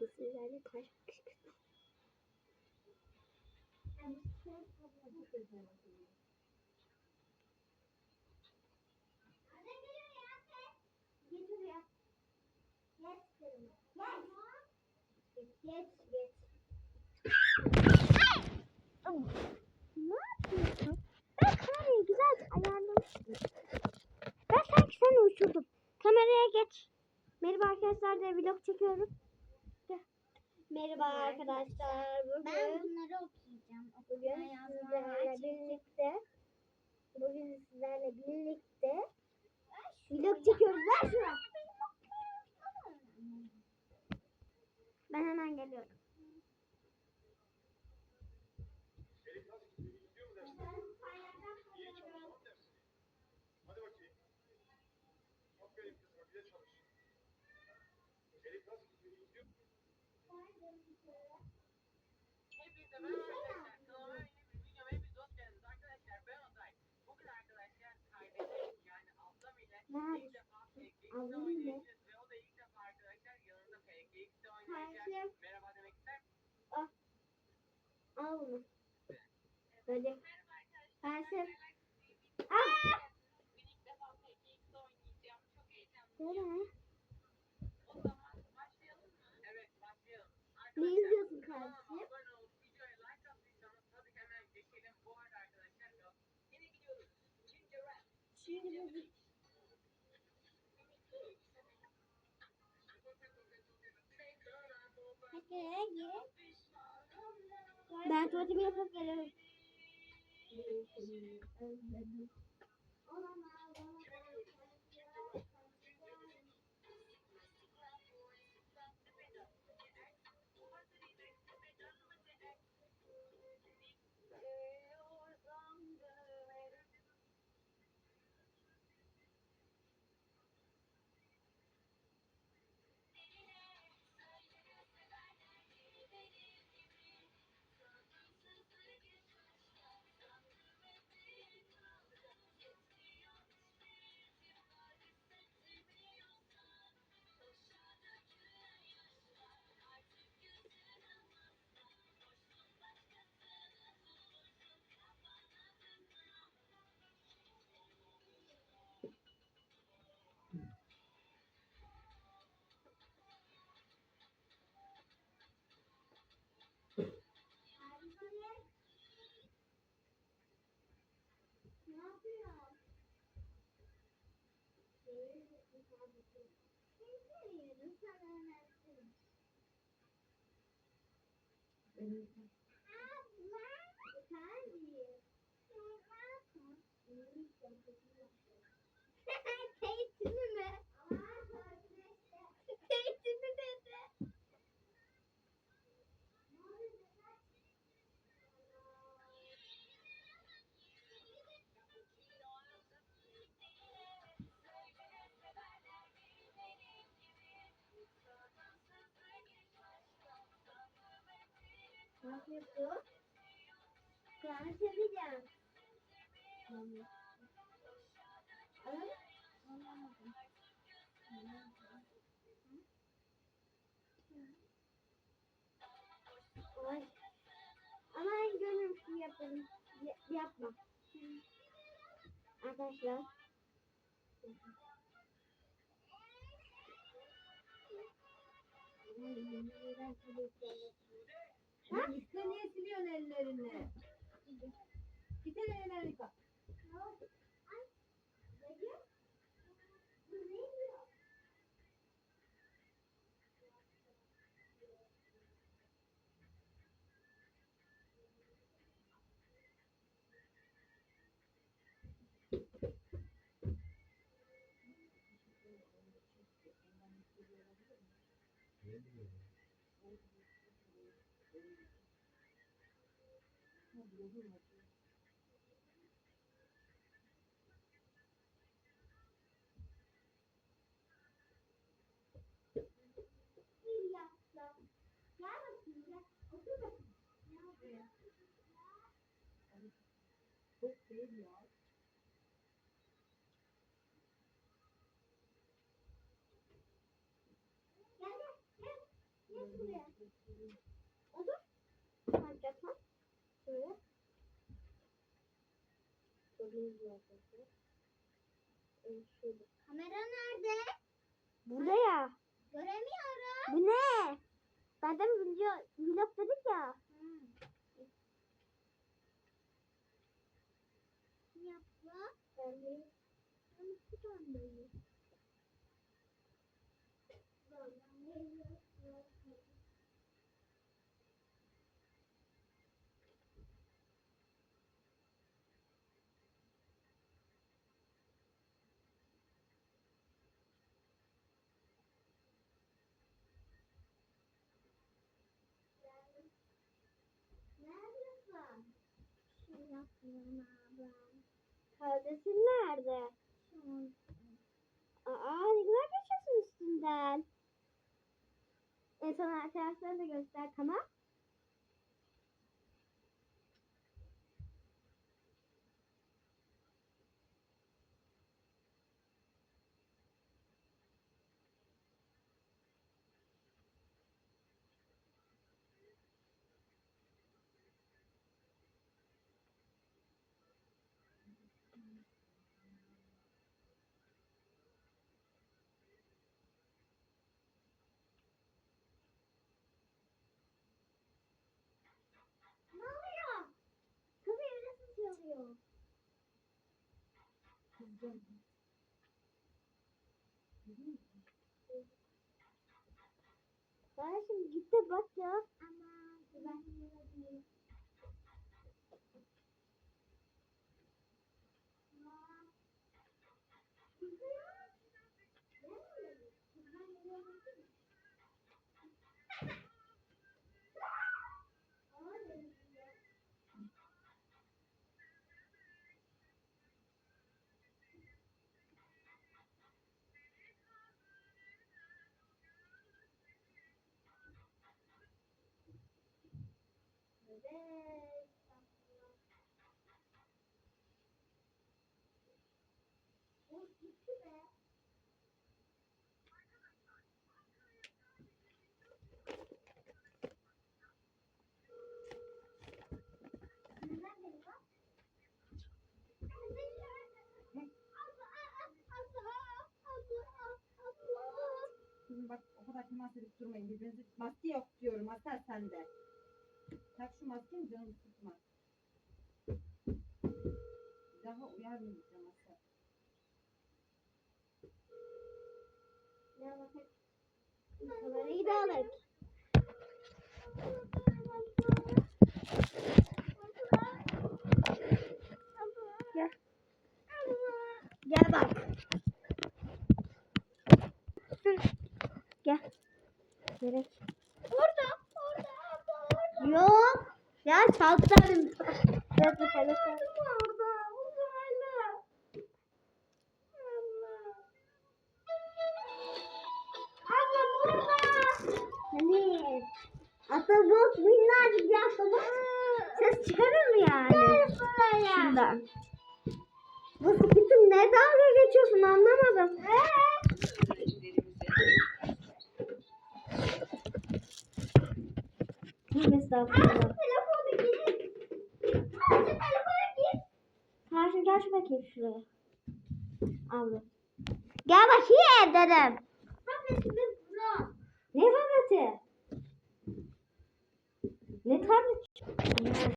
Bugün sizlerle taş kışkırtma. Ben. Ben sanki seni uçurdum. Kameraya geç. Merhaba arkadaşlar da vlog çekiyorum. Merhaba arkadaşlar. Bugün, Ben bunları okuyacağım. bugün sizlerle birlikte bugün sizlerle birlikte vlog çekiyoruz. Ver şunu. Ben hemen geliyorum. Hadi bakayım. Aferin kızım, bir de çalış. Elif nasıl gidiyor? Gidiyor mu? Hepinize merhaba arkadaşlar. Kanalıma yeni bir videoma hepiniz hoş geldiniz. Arkadaşlar ben Ozay. Bugün arkadaşlar kardeşim yani ablam ile ilk defa PKX'de oynayacağız. Ve o da ilk defa arkadaşlar yanında PKX'de oynayacak. Merhaba demek ister misin? Al bunu. Böyle. Versin. Aa! Bugün ilk defa PKX'de oynayacağım. Çok heyecanlıyım. Söyle. O zaman başlayalım mı? Evet başlayalım. Ne Arkadaşlar izliyorsun kanalıma kardeşim? abone olup videoya like attıysanız hadi hemen geçelim. Bu arada arkadaşlar yine gidiyoruz. Ginger Rap. Şimdi Ben tuvaletimi yapıp geliyorum. Thank you. Assim. Yapıyorsun? Kur'an seveceğim. Ay. Ama gönlüm şu yapalım. Ya- yapma. Arkadaşlar. Ha? İşte niye siliyorsun ellerini? Git ellerini yıka. Bir yaptım. Gel bakayım. Gel. Otur bakayım. Çok değil ya. Gel gel. Gel. Gel. buraya. Olur. Harcatma. Şöyle. Evet, şöyle. Kamera nerede? Burada ya. Göremiyorum. Bu ne? Zaten video vlog dedik ya. Yapma. Ben de Ben bu Yapıyorum ablam. Kardeşin nerede? Aa ne güzel geçiyorsun üstünden. En son arkadaşlarına da göster tamam. Kardeşim git de bak ya. Ama ben Kızım bak o kadar temas edip durmayın. Birbirinizi maske yok diyorum. Asel sende. Tak şu maskeyi canım. Bir daha uyarmayacağım bakın. Kamerayı alır. Gel. Gel bak. Çalsarım. Biraz burada. Hani Atabot minnacık bir atabot ses çıkarır mı yani? Gel buraya. Şundan. Bu sıkıntı ne dalga geçiyorsun anlamadım. Tövbe estağfurullah. Gel şu bakayım şuraya. Abla. Gel bakayım dedim. Ne tableti? Ne tablet?